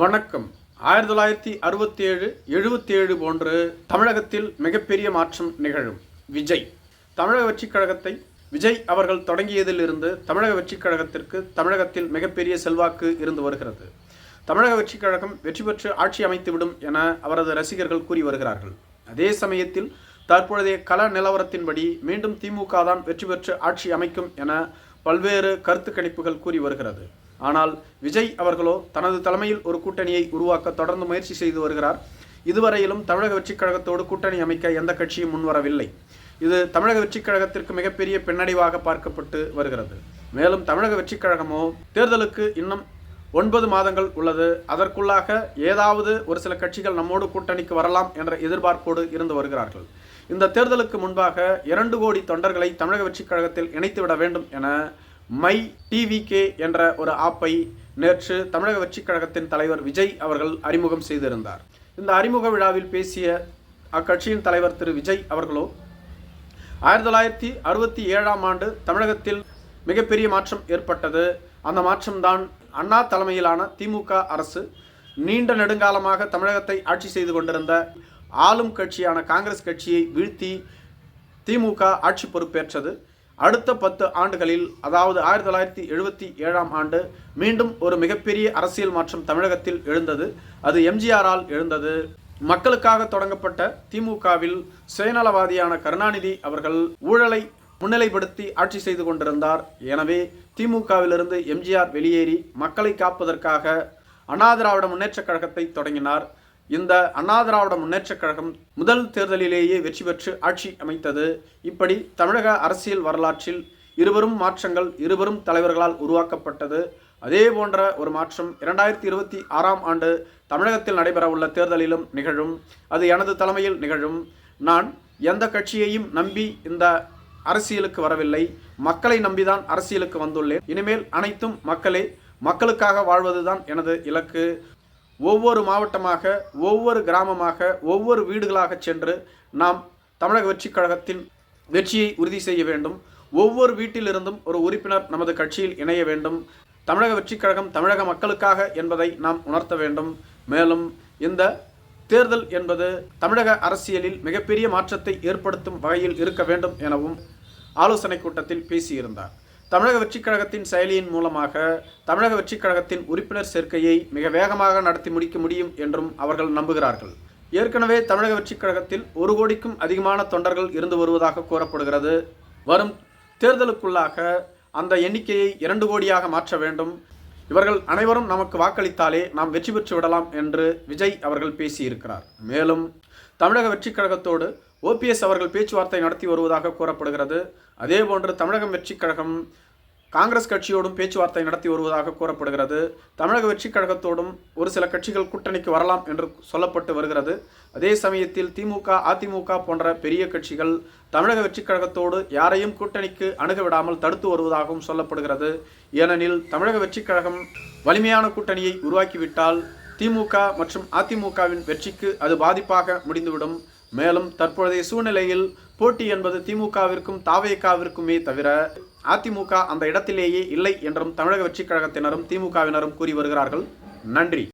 வணக்கம். ஆயிரத்தி தொள்ளாயிரத்தி அறுபத்தி ஏழு எழுபத்தி ஏழு போன்று தமிழகத்தில் மிகப்பெரிய மாற்றம் நிகழும். விஜய். தமிழக வெற்றிக் கழகத்தை விஜய் அவர்கள் தொடங்கியதிலிருந்து தமிழக வெற்றிக் கழகத்திற்கு தமிழகத்தில் மிகப்பெரிய செல்வாக்கு இருந்து வருகிறது. தமிழக வெற்றிக் கழகம் வெற்றி பெற்று ஆட்சி அமைத்துவிடும் என அவரது ரசிகர்கள் கூறி வருகிறார்கள். அதே சமயத்தில் தற்பொழுதைய கள நிலவரத்தின்படி மீண்டும் திமுக தான் வெற்றி பெற்று ஆட்சி அமைக்கும் என பல்வேறு கருத்து கணிப்புகள் கூறி வருகிறது. ஆனால் விஜய் அவர்களோ தனது தலைமையில் ஒரு கூட்டணியை உருவாக்க தொடர்ந்து முயற்சி செய்து வருகிறார். இதுவரையிலும் தமிழக வெற்றிக் கழகத்தோடு கூட்டணி அமைக்க எந்த கட்சியும் முன்வரவில்லை. இது தமிழக வெற்றிக் கழகத்திற்கு மிகப்பெரிய பின்னடைவாக பார்க்கப்பட்டு வருகிறது. மேலும் தமிழக வெற்றிக் கழகமோ தேர்தலுக்கு இன்னும் ஒன்பது மாதங்கள் உள்ளது. அதற்குள்ளாக ஏதாவது ஒரு சில கட்சிகள் நம்மோடு கூட்டணிக்கு வரலாம் என்ற எதிர்பார்ப்போடு இருந்து வருகிறார்கள். இந்த தேர்தலுக்கு முன்பாக இரண்டு கோடி தொண்டர்களை தமிழக வெற்றிக் கழகத்தில் இணைத்துவிட வேண்டும் என மை டிவிகே என்ற ஒரு ஆப்பை நேற்று தமிழக வெற்றிக் கழகத்தின் தலைவர் விஜய் அவர்கள் அறிமுகம் செய்திருந்தார். இந்த அறிமுக விழாவில் பேசிய அக்கட்சியின் தலைவர் திரு விஜய் அவர்களோ ஆயிரத்தி தொள்ளாயிரத்தி அறுபத்தி ஏழாம் ஆண்டு தமிழகத்தில் மிகப்பெரிய மாற்றம் ஏற்பட்டது. அந்த மாற்றம்தான் அண்ணா தலைமையிலான திமுக அரசு நீண்ட நெடுங்காலமாக தமிழகத்தை ஆட்சி செய்து கொண்டிருந்த ஆளும் கட்சியான காங்கிரஸ் கட்சியை வீழ்த்தி திமுக ஆட்சி பொறுப்பேற்றது. அடுத்த பத்து ஆண்டுகளில் அதாவது ஆயிரத்தி தொள்ளாயிரத்தி எழுபத்தி ஏழாம் ஆண்டு மீண்டும் ஒரு மிகப்பெரிய அரசியல் மாற்றம் தமிழகத்தில் எழுந்தது. அது எம்ஜிஆரால் எழுந்தது. மக்களுக்காக தொடங்கப்பட்ட திமுகவில் சுயநலவாதியான கருணாநிதி அவர்கள் ஊழலை முன்னிலைப்படுத்தி ஆட்சி செய்து கொண்டிருந்தார். எனவே திமுகவிலிருந்து எம்ஜிஆர் வெளியேறி மக்களை காப்பதற்காக அண்ணா திராவிட முன்னேற்றக் கழகத்தை தொடங்கினார். இந்த அண்ணா திராவிட முன்னேற்றக் கழகம் முதல் தேர்தலிலேயே வெற்றி பெற்று ஆட்சி அமைத்தது. இப்படி தமிழக அரசியல் வரலாற்றில் இருவரும் மாற்றங்கள் இருவரும் தலைவர்களால் உருவாக்கப்பட்டது. அதே போன்ற ஒரு மாற்றம் இரண்டாயிரத்தி இருபத்தி ஆறாம் ஆண்டு தமிழகத்தில் நடைபெறவுள்ள தேர்தலிலும் நிகழும். அது எனது தலைமையில் நிகழும். நான் எந்த கட்சியையும் நம்பி இந்த அரசியலுக்கு வரவில்லை. மக்களை நம்பிதான் அரசியலுக்கு வந்துள்ளேன். இனிமேல் அனைத்தும் மக்களே மக்களுக்காக வாழ்வதுதான் எனது இலக்கு. ஒவ்வொரு மாவட்டமாக ஒவ்வொரு கிராமமாக ஒவ்வொரு வீடுகளாக சென்று நாம் தமிழக வெற்றிக் கழகத்தின் வெற்றியை உறுதி செய்ய வேண்டும். ஒவ்வொரு வீட்டிலிருந்தும் ஒரு உறுப்பினர் நமது கட்சியில் இணைய வேண்டும். தமிழக வெற்றிக் கழகம் தமிழக மக்களுக்காக என்பதை நாம் உணர்த்த வேண்டும். மேலும் இந்த தேர்தல் என்பது தமிழக அரசியலில் மிகப்பெரிய மாற்றத்தை ஏற்படுத்தும் வகையில் இருக்க வேண்டும் எனவும் ஆலோசனை கூட்டத்தில் பேசியிருந்தார். தமிழக வெற்றிக் கழகத்தின் செயலியின் மூலமாக தமிழக வெற்றிக் கழகத்தின் உறுப்பினர் சேர்க்கையை மிக வேகமாக நடத்தி முடிக்க முடியும் என்றும் அவர்கள் நம்புகிறார்கள். ஏற்கனவே தமிழக வெற்றிக் கழகத்தில் ஒரு கோடிக்கும் அதிகமான தொண்டர்கள் இருந்து வருவதாக கூறப்படுகிறது. வரும் தேர்தலுக்குள்ளாக அந்த எண்ணிக்கையை இரண்டு கோடியாக மாற்ற வேண்டும். இவர்கள் அனைவரும் நமக்கு வாக்களித்தாலே நாம் வெற்றி பெற்று விடலாம் என்று விஜய் அவர்கள் பேசியிருக்கிறார். மேலும் தமிழக வெற்றிக் கழகத்தோடு ஓபிஎஸ் அவர்கள் பேச்சுவார்த்தை நடத்தி வருவதாக கூறப்படுகிறது. அதேபோன்று தமிழகம் வெற்றிக் கழகம் காங்கிரஸ் கட்சியோடும் பேச்சுவார்த்தை நடத்தி வருவதாக கூறப்படுகிறது. தமிழக வெற்றிக் கழகத்தோடும் ஒரு சில கட்சிகள் கூட்டணிக்கு வரலாம் என்று சொல்லப்பட்டு வருகிறது. அதே சமயத்தில் திமுக அதிமுக போன்ற பெரிய கட்சிகள் தமிழக வெற்றிக் கழகத்தோடு யாரையும் கூட்டணிக்கு அணுக விடாமல் தடுத்து வருவதாகவும் சொல்லப்படுகிறது. ஏனெனில் தமிழக வெற்றிக் கழகம் வலிமையான கூட்டணியை உருவாக்கிவிட்டால் திமுக மற்றும் அதிமுகவின் வெற்றிக்கு அது பாதிப்பாக முடிந்துவிடும். மேலும் தற்பொழுதைய சூழ்நிலையில் போட்டி என்பது திமுகவிற்கும் தாவேகாவிற்குமே தவிர அதிமுக அந்த இடத்திலேயே இல்லை என்றும் தமிழக வெற்றிக் கழகத்தினரும் திமுகவினரும் கூறி வருகிறார்கள். நன்றி.